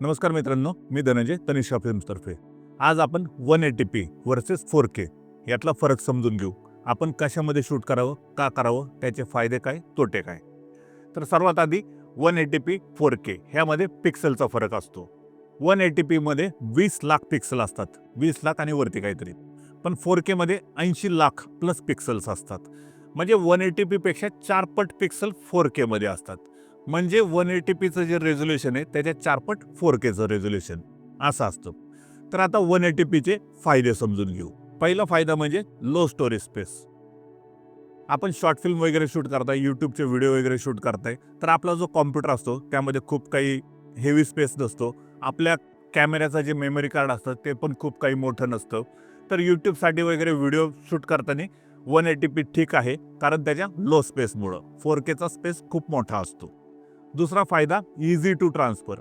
नमस्कार मित्रांनो मी धनंजय तनिषा फिल्म्सतर्फे. आज आपण one eighty P versus four K यातला फरक समजून घेऊ. आपण कशामध्ये शूट करावं का करावं त्याचे फायदे काय तोटे काय? तर सर्वात आधी one eighty P four K ह्यामध्ये पिक्सलचा फरक असतो. वन एटी पीमध्ये वीस लाख पिक्सल असतात. वीस लाख आणि वरती काहीतरी. पण फोर केमध्ये ऐंशी लाख प्लस पिक्सल्स असतात. म्हणजे वन एटी पीपेक्षा चारपट पिक्सल फोर केमध्ये असतात. म्हणजे वन एटी पीचं जे रेझोल्युशन आहे त्याच्या चारपट फोर केचं रेझोल्युशन असं असतं. तर आता वन एटी पीचे फायदे समजून घेऊ. पहिला फायदा म्हणजे लो स्टोरेज स्पेस आपण शॉर्ट फिल्म वगैरे शूट करताय यूट्यूबचे व्हिडिओ वगैरे शूट करताय तर आपला जो कॉम्प्युटर असतो त्यामध्ये खूप काही हेवी स्पेस नसतो. आपल्या कॅमेऱ्याचं जे मेमरी कार्ड असतं ते पण खूप काही मोठं नसतं. तर यूट्यूबसाठी वगैरे व्हिडिओ शूट करताना वन एटी पी ठीक आहे कारण त्याच्या लो स्पेसमुळं फोर केचा स्पेस खूप मोठा असतो. दुसरा फायदा इझी टू ट्रान्सफर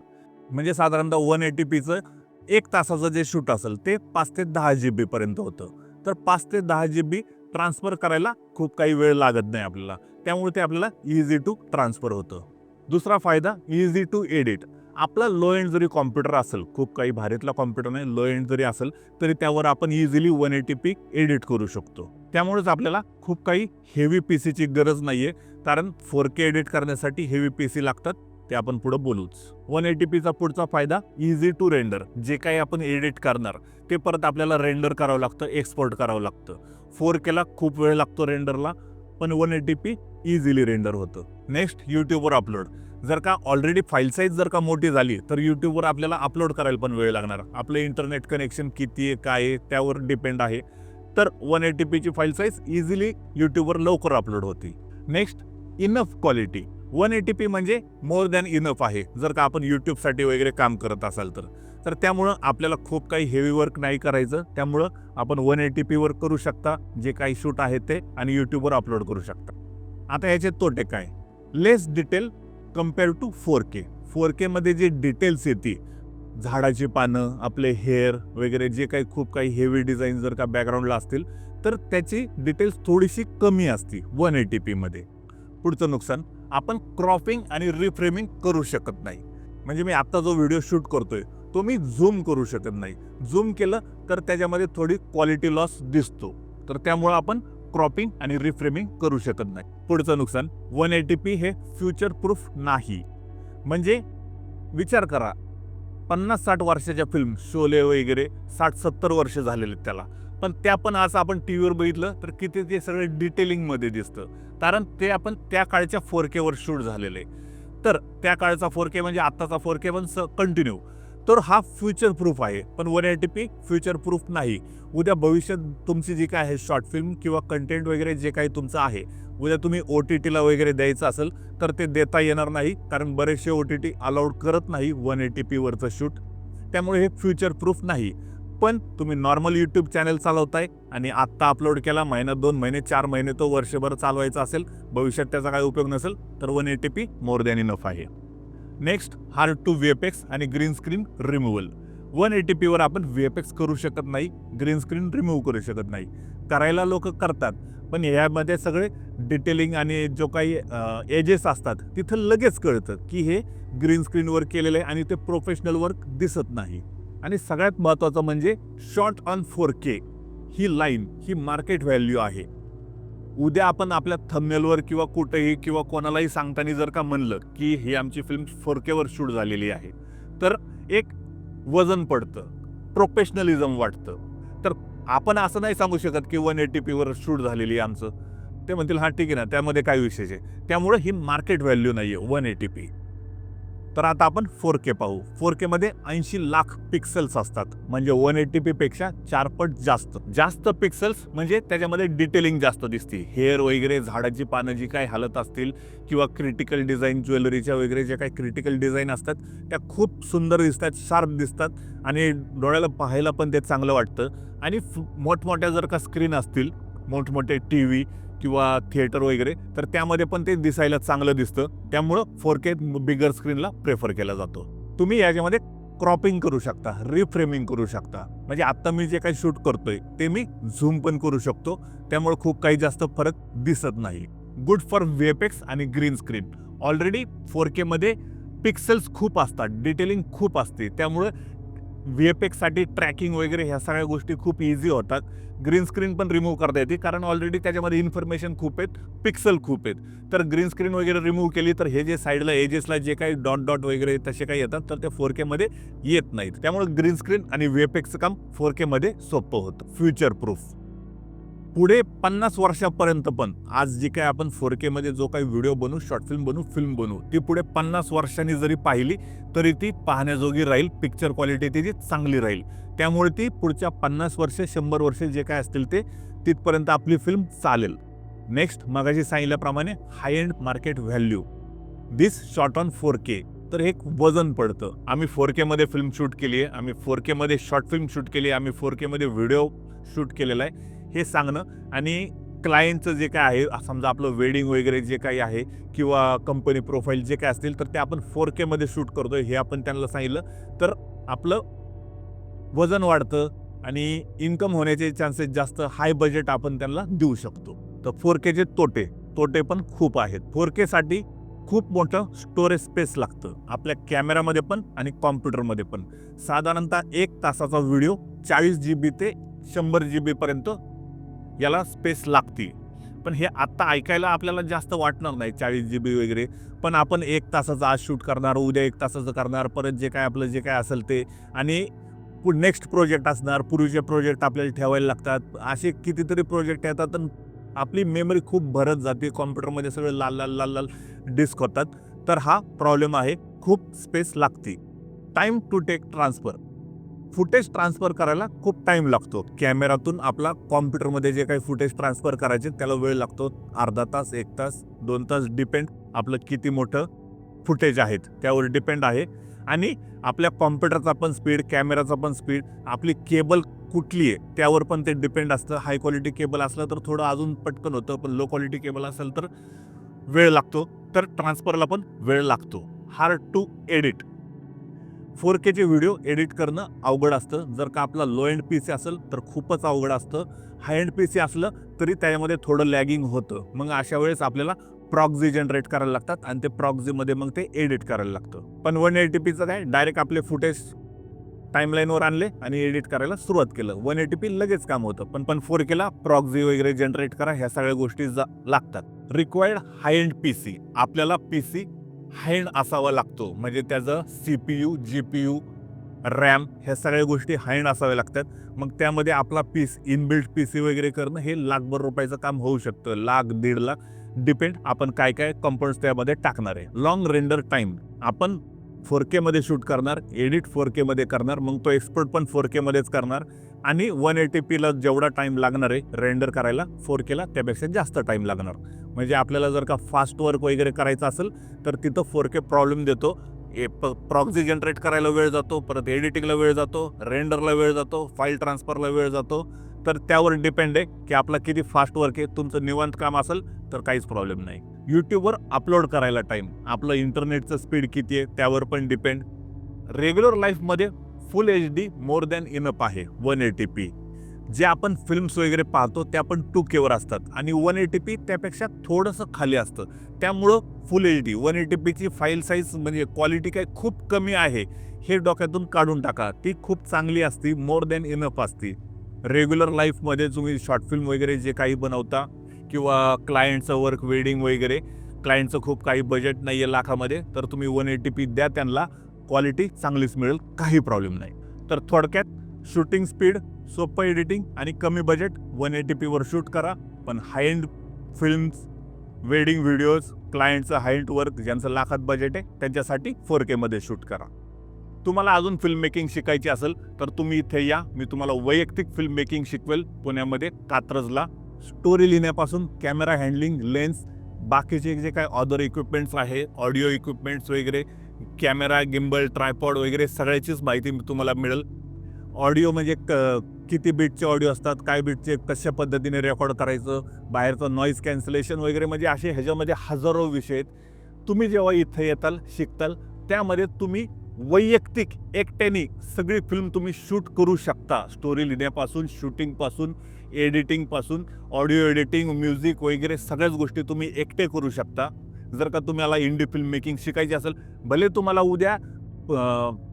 म्हणजे साधारणतः वन एटी पीचं एक तासाचं जे शूट असेल ते पाच ते दहा जी बीपर्यंत होतं. तर पाच ते दहा जी बी ट्रान्सफर करायला खूप काही वेळ लागत नाही आपल्याला. त्यामुळे ते आपल्याला इझी टू ट्रान्सफर होतं. दुसरा फायदा इझी टू एडिट आपला लो एंड जरी कॉम्प्युटर असेल खूप काही भारीतला कॉम्प्युटर नाही लो एंड जरी असेल तरी त्यावर आपण easily one eighty P edit करू शकतो. त्यामुळेच आपल्याला खूप काही हेवी पी सीची गरज नाही आहे कारण फोर के एडिट करण्यासाठी हेवी पी सी लागतात ते आपण पुढं बोलूच. वन एटी पीचा पुढचा फायदा इझी टू रेंडर जे काही आपण एडिट करणार ते परत आपल्याला रेंडर करावं लागतं एक्सपोर्ट करावं लागतं. फोर केला खूप वेळ लागतो रेंडरला पण one eighty P easily render होतं. नेक्स्ट यूट्यूबवर अपलोड जर का ऑलरेडी फाईल साईज जर का मोठी झाली तर यूट्यूबवर आपल्याला अपलोड करायला पण वेळ लागणार. आपलं इंटरनेट कनेक्शन किती आहे काय आहे त्यावर डिपेंड आहे. तर वन एटी पीची फाईल साईज इझिली यूट्यूबवर लवकर अपलोड होती. Next enough quality one eighty P म्हणजे मोर दॅन इनफ आहे. जर का आपण यूट्यूबसाठी वगैरे काम करत असाल तर. तर त्यामुळं आपल्याला खूप काही हेवी वर्क नाही करायचं. त्यामुळं आपण वन एटी पीवर करू शकता. जे काही शूट आहे ते आणि यूट्यूबवर अपलोड करू शकता. आता याचे तोटे काय? Less detail compare to four K four केमध्ये जे डिटेल्स येते झाडाची पानं आपले हेअर वगैरे जे काही खूप काही हेवी डिझाईन जर का बॅकग्राऊंडला असतील तर त्याची डिटेल्स थोडीशी कमी असते वन एटी पीमध्ये पुढचं नुकसान आपण क्रॉपिंग आणि रिफ्रेमिंग करू शकत नाही. म्हणजे मी आत्ता जो व्हिडिओ शूट करतोय तो मी झूम करू शकत नाही. झूम केलं तर त्याच्यामध्ये थोडी क्वालिटी लॉस दिसतो. तर त्यामुळं आपण क्रॉपिंग आणि रिफ्रेमिंग करू शकत नाही. पुढचं नुकसान वन एटी पी हे फ्युचर प्रूफ नाही. म्हणजे विचार करा पन्नास साठ वर्षाच्या फिल्म शोले वगैरे साठ सत्तर वर्ष झालेले आहेत त्याला. पण त्या पण आज आपण टी व्हीवर बघितलं तर किती ते सगळं डिटेलिंगमध्ये दिसतं. कारण ते आपण त्या काळच्या फोर केवर शूट झालेलं. आहे तर त्या काळचा फोर के म्हणजे आत्ताचा फोर के पण कंटिन्यू तर हा फ्युचर प्रूफ आहे. पण one eighty P future proof नाही. उद्या भविष्यात तुमची जी काय आहे शॉर्ट फिल्म किंवा कंटेंट वगैरे जे काही तुमचं आहे उद्या तुम्ही ओ टी टीला वगैरे द्यायचं असेल तर ते देता येणार नाही कारण बरेचसे ओ टी टी अलाउड करत नाही वन एटी पीवरचं शूट त्यामुळे हे फ्युचर प्रूफ नाही. पण तुम्ही नॉर्मल यूट्यूब चॅनल चालवताय आणि आत्ता अपलोड केला महिना दोन महिने चार महिने तो वर्षभर चालवायचा असेल भविष्यात त्याचा काही उपयोग नसेल तर one eighty P more than enough आहे. Next hard to V F X आणि green screen removal one eighty पीवर आपण व्ही एफ एक्स करू शकत नाही ग्रीन स्क्रीन रिमूव्ह करू शकत नाही. करायला लोक करतात पण यामध्ये सगळे डिटेलिंग आणि जो काही एजेस असतात तिथं लगेच कळतं की हे ग्रीन स्क्रीनवर केलेलं आहे आणि ते प्रोफेशनल वर्क दिसत नाही. आणि सगळ्यात महत्त्वाचं म्हणजे शॉर्ट ऑन फोर के ही लाईन ही मार्केट व्हॅल्यू आहे. उद्या आपण आपल्या थंबनेलवर किंवा कुठेही किंवा कोणालाही सांगताना जर का म्हणलं की ही आमची फिल्म फोर केवर शूट झालेली आहे तर एक वजन पडतं प्रोफेशनलिझम वाटतं. आपण असं नाही सांगू शकत की वन एटी पीवर शूट झालेली आमचं. ते म्हणतील हां ठीक आहे ना त्यामध्ये काय विशेष आहे? त्यामुळे ही मार्केट व्हॅल्यू नाही आहे वन एटी पी. तर आता आपण फोर के पाहू. फोर केमध्ये ऐंशी लाख पिक्सल्स असतात. म्हणजे वन एटी पेक्षा चार पट जास्त. जास्त पिक्सल्स म्हणजे त्याच्यामध्ये डिटेलिंग जास्त दिसते. हेअर वगैरे झाडाची पानं जी काही हालत असतील किंवा क्रिटिकल डिझाईन ज्वेलरीच्या वगैरे ज्या काही क्रिटिकल डिझाईन असतात त्या खूप सुंदर दिसतात शार्प दिसतात आणि डोळ्याला पाहायला पण ते चांगलं वाटतं. आणि मोठमोठ्या जर का स्क्रीन असतील मोठमोठे टी व्ही किंवा थिएटर वगैरे तर त्यामध्ये पण ते दिसायला चांगलं दिसतं. त्यामुळं फोर के बिगर स्क्रीनला प्रेफर केला जातो. तुम्ही याच्यामध्ये क्रॉपिंग करू शकता रिफ्रेमिंग करू शकता. म्हणजे आत्ता मी जे काही शूट करतोय ते मी झूम पण करू शकतो. त्यामुळे खूप काही जास्त फरक दिसत नाही. गुड फॉर वेपेक्स आणि ग्रीन स्क्रीन ऑलरेडी फोर केमध्ये पिक्सेल्स खूप असतात डिटेलिंग खूप असते. त्यामुळे व्ही एफ एक्ससाठी ट्रॅकिंग वगैरे ह्या सगळ्या गोष्टी खूप इझी होतात. ग्रीन स्क्रीन पण रिमूव्ह करता येते कारण ऑलरेडी त्याच्यामध्ये इन्फॉर्मेशन खूप आहेत पिक्सल खूप आहेत. तर ग्रीन स्क्रीन वगैरे रिमूव्ह केली तर हे जे साईडला एजेसला जे काही डॉट डॉट वगैरे तसे काही येतात तर ते फोर केमध्ये येत नाहीत. त्यामुळे ग्रीन स्क्रीन आणि व्ही एफ एक्सचं काम फोर केमध्ये सोपं होतं. फ्युचर प्रूफ पुढे पन्नास वर्षापर्यंत पण. आज जी काय आपण फोर केमध्ये जो काही व्हिडिओ बनवू शॉर्ट फिल्म बनवू फिल्म बनवू ती पुढे पन्नास वर्षांनी जरी पाहिली तरी ती पाहण्याजोगी राहील पिक्चर क्वालिटी तिची चांगली राहील. त्यामुळे ती पुढच्या पन्नास वर्ष शंभर वर्ष जे काय असतील ते तिथपर्यंत आपली फिल्म चालेल. नेक्स्ट मगाशी सांगितल्याप्रमाणे high end market value this short on four K तर एक वजन पडतं. आम्ही फोर केमध्ये फिल्म शूट केली आहे आम्ही फोर केमध्ये शॉर्ट फिल्म शूट केली आहे आम्ही फोर केमध्ये व्हिडिओ शूट केलेला आहे. हे सांगणं आणि क्लायंटचं जे काय आहे समजा आपलं वेडिंग वगैरे जे काही आहे किंवा कंपनी प्रोफाईल जे काय असतील तर ते आपण फोर केमध्ये शूट करतो हे आपण त्यांना सांगितलं. तर आपलं वजन वाढतं आणि इन्कम होण्याचे चान्सेस जास्त हाय बजेट आपण त्यांना देऊ शकतो. तर फोर केचे तोटे तोटे पण खूप आहेत. फोर केसाठी खूप मोठं स्टोरेज स्पेस लागतं आपल्या कॅमेरामध्ये पण आणि कॉम्प्युटरमध्ये पण. साधारणतः एक तासाचा व्हिडिओ चाळीस जी बी ते शंभर जी बीपर्यंत याला स्पेस लागते. पण हे आत्ता ऐकायला आपल्याला जास्त वाटणार नाही चाळीस जी बी वगैरे. पण आपण एक तासाचं आज शूट करणार उद्या एक तासाचं करणार परत जे काय आपलं जे काय असेल ते. आणि पु नेक्स्ट प्रोजेक्ट असणार पूर्वीचे प्रोजेक्ट आपल्याला ठेवायला लागतात. असे कितीतरी प्रोजेक्ट येतात आणि आपली मेमरी खूप भरत जाते. कॉम्प्युटरमध्ये सगळं लाल लाल लाल लाल डिस्क होतात. तर हा प्रॉब्लेम आहे. खूप स्पेस लागते. Time to take transfer footage transfer करायला खूप टाईम लागतो. कॅमेरातून आपला कॉम्प्युटरमध्ये जे काही फुटेज ट्रान्सफर करायचे त्याला वेळ लागतो. अर्धा तास एक तास दोन तास डिपेंड आपलं किती मोठं फुटेज आहेत त्यावर डिपेंड आहे. आणि आपल्या कॉम्प्युटरचा पण स्पीड कॅमेराचा पण स्पीड आपली केबल कुठली आहे त्यावर पण ते डिपेंड असतं. हाय क्वालिटी केबल असलं तर थोडं अजून पटकन होतं पण लो क्वालिटी केबल असेल तर वेळ लागतो. तर ट्रान्सफरला पण वेळ लागतो. हार्ड टू एडिट फोर केचे व्हिडिओ एडिट करणं अवघड असतं. जर का आपला लो एंड पी सी असेल तर खूपच अवघड असतं. हाय एंड पी सी असलं तरी त्याच्यामध्ये थोडं लॅगिंग होतं. मग अशा वेळेस आपल्याला प्रॉक्झी जनरेट करायला लागतात आणि ते प्रॉक्झीमध्ये मग ते एडिट करायला लागतं. पण वन एटी पीचं काय डायरेक्ट आपले फुटेज टाईमलाईनवर आणले आणि एडिट करायला सुरुवात केलं. वन एटी पी लगेच काम होतं. पण पण फोर केला प्रॉक्झी वगैरे जनरेट करा ह्या सगळ्या गोष्टी जा लागतात. Required high end P C आपल्याला पी सी हायंड असावा लागतो. म्हणजे त्याचं C P U G P U RAM ह्या सगळ्या गोष्टी हायंड असाव्या लागतात. मग त्यामध्ये आपला पीस इनबिल्ट पी सी वगैरे करणं हे लाखभर रुपयाचं काम होऊ शकतं. लाख दीड लाख. डिपेंड आपण काय काय कंपोनट्स त्यामध्ये टाकणार आहे. लॉंग रेंडर टाईम आपण फोर केमध्ये शूट करणार एडिट फोर केमध्ये करणार मग तो एक्सपोर्ट पण फोर केमध्येच करणार. आणि वन एटी पीला जेवढा टाईम लागणार आहे रेंडर करायला फोर केला त्यापेक्षा जास्त टाईम लागणार. म्हणजे आपल्याला जर का फास्ट वर्क वगैरे करायचं असेल तर तिथं फोर के प्रॉब्लेम देतो. ए प प्रॉक्झी जनरेट करायला वेळ जातो परत एडिटिंगला वेळ जातो रेंडरला वेळ जातो फाईल ट्रान्सफरला वेळ जातो. तर त्यावर डिपेंड आहे की आपला किती फास्ट वर्क आहे तुमचं निवांत काम असेल तर काहीच प्रॉब्लेम नाही. यूट्यूबवर अपलोड करायला टाईम आपलं इंटरनेटचं स्पीड किती आहे त्यावर पण डिपेंड रेग्युलर लाईफमध्ये full H D more than enough आहे वन एटी पी जे आपण फिल्म्स वगैरे पाहतो त्या पण टू केवर असतात. आणि वन एटी पी त्यापेक्षा थोडंसं खाली असतं. त्यामुळं full H D one eighty पीची फाईल साईज म्हणजे क्वालिटी काय खूप कमी आहे हे डोक्यातून काढून टाका. ती खूप चांगली असती मोर दॅन इनफ असती. रेग्युलर लाईफमध्ये तुम्ही शॉर्ट फिल्म वगैरे जे काही बनवता किंवा क्लायंटचं वर्क वेडिंग वगैरे क्लायंटचं खूप काही बजेट नाही आहे लाखामध्ये तर तुम्ही वन एटी पी द्या त्यांना. क्वालिटी चांगलीच मिळेल काही प्रॉब्लेम नाही. तर थोडक्यात शूटिंग स्पीड सोपं एडिटिंग आणि कमी बजेट वन एटी पीवर शूट करा पण high end films wedding videos क्लायंटचं high end work ज्यांचं लाखात बजेट आहे त्यांच्यासाठी फोर केमध्ये शूट करा. तुम्हाला अजून फिल्म मेकिंग शिकायची असेल तर तुम्ही इथे या. मी तुम्हाला वैयक्तिक फिल्म मेकिंग शिकवेल पुण्यामध्ये कात्रजला. स्टोरी लिहिण्यापासून कॅमेरा हँडलिंग लेन्स बाकीचे जे काय अदर इक्विपमेंट्स आहे ऑडिओ इक्विपमेंट्स वगैरे कॅमेरा गिम्बल ट्रायपॉड वगैरे सगळ्याचीच माहिती तुम्हाला मिळेल. ऑडिओ म्हणजे क किती बीटचे ऑडिओ असतात काय बीटचे कशा पद्धतीने रेकॉर्ड करायचं बाहेरचं नॉईज कॅन्सलेशन वगैरे म्हणजे असे ह्याच्यामध्ये हजारो विषय आहेत. तुम्ही जेव्हा इथं येताल शिकताल त्यामध्ये तुम्ही वैयक्तिक एकट्याने सगळी फिल्म तुम्ही शूट करू शकता. स्टोरी लिहिण्यापासून शूटिंगपासून एडिटिंगपासून ऑडिओ एडिटिंग म्युझिक वगैरे सगळ्याच गोष्टी तुम्ही एकटे करू शकता. जर का तुम्हाला इंडी फिल्म मेकिंग शिकायची असेल भले तुम्हाला उद्या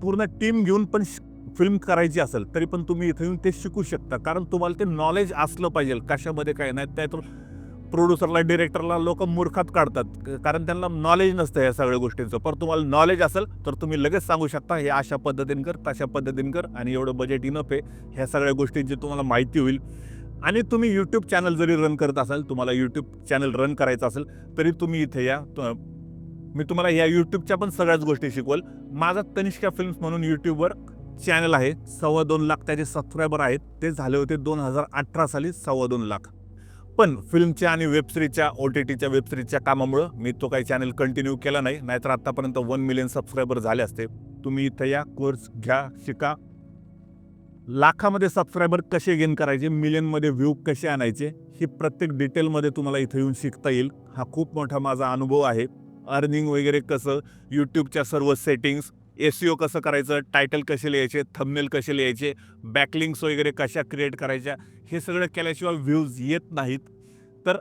पूर्ण टीम घेऊन पण फिल्म करायची असेल तरी पण तुम्ही इथे येऊन ते शिकू शकता. कारण तुम्हाला ते नॉलेज असलं पाहिजे. कशामध्ये काय नाही त्यातून प्रोड्युसरला डिरेक्टरला लोक मूर्खात काढतात. कारण त्यांना नॉलेज नसतं या सगळ्या गोष्टींचं. पण तुम्हाला नॉलेज असेल तर तुम्ही लगेच सांगू शकता हे अशा पद्धतीने कर तशा पद्धतीने कर आणि एवढं बजेट इनफ आहे. ह्या सगळ्या गोष्टींची तुम्हाला माहिती होईल. आणि तुम्ही यूट्यूब चॅनल जरी रन करत असाल तुम्हाला यूट्यूब चॅनल रन करायचं असेल तरी तुम्ही इथे या. मी तुम्हाला या यूट्यूबच्या पण सगळ्याच गोष्टी शिकवल. माझा तनिष्का फिल्म्स म्हणून यूट्यूबवर चॅनल आहे सव्वा दोन लाख. त्याचे सबस्क्रायबर आहेत. ते झाले होते दोन हजार अठरा साली सव्वा दोन लाख. पण फिल्मच्या आणि वेबसिरीजच्या ओ टी टीच्या वेबसिरीजच्या कामामुळं मी तो काही चॅनल कंटिन्यू केला नाही. नाहीतर आत्तापर्यंत वन मिलियन सबस्क्रायबर झाले असते. तुम्ही इथं या कोर्स घ्या शिका. लाखामध्ये सबस्क्रायबर कसे गेन करायचे मिलियनमध्ये व्ह्यू कसे आणायचे हे प्रत्येक डिटेलमध्ये तुम्हाला इथं येऊन शिकता येईल. हा खूप मोठा माझा अनुभव आहे. अर्निंग वगैरे कसं यूट्यूबच्या सर्व सेटिंग्स एस कसं करायचं टायटल कसे लिहायचे थंबनेल कसे लिहायचे बॅकलिंग्स वगैरे कशा क्रिएट करायच्या हे सगळं केल्याशिवाय व्ह्यूज येत नाहीत. तर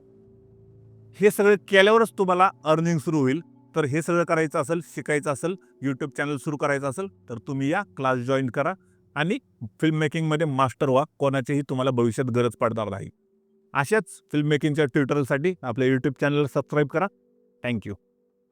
हे सगळं केल्यावरच तुम्हाला अर्निंग सुरू होईल. तर हे सगळं करायचं असेल शिकायचं असेल यूट्यूब चॅनल सुरू करायचं असेल तर तुम्ही या क्लास जॉईन करा. आणि फिल्म मेकिंगमध्ये मास्टर व्हा. कोणाचीही तुम्हाला भविष्यात गरज पडणार नाही. अशाच फिल्म मेकिंगच्या आपल्या यूट्यूब चॅनलला सबस्क्राईब करा. थँक्यू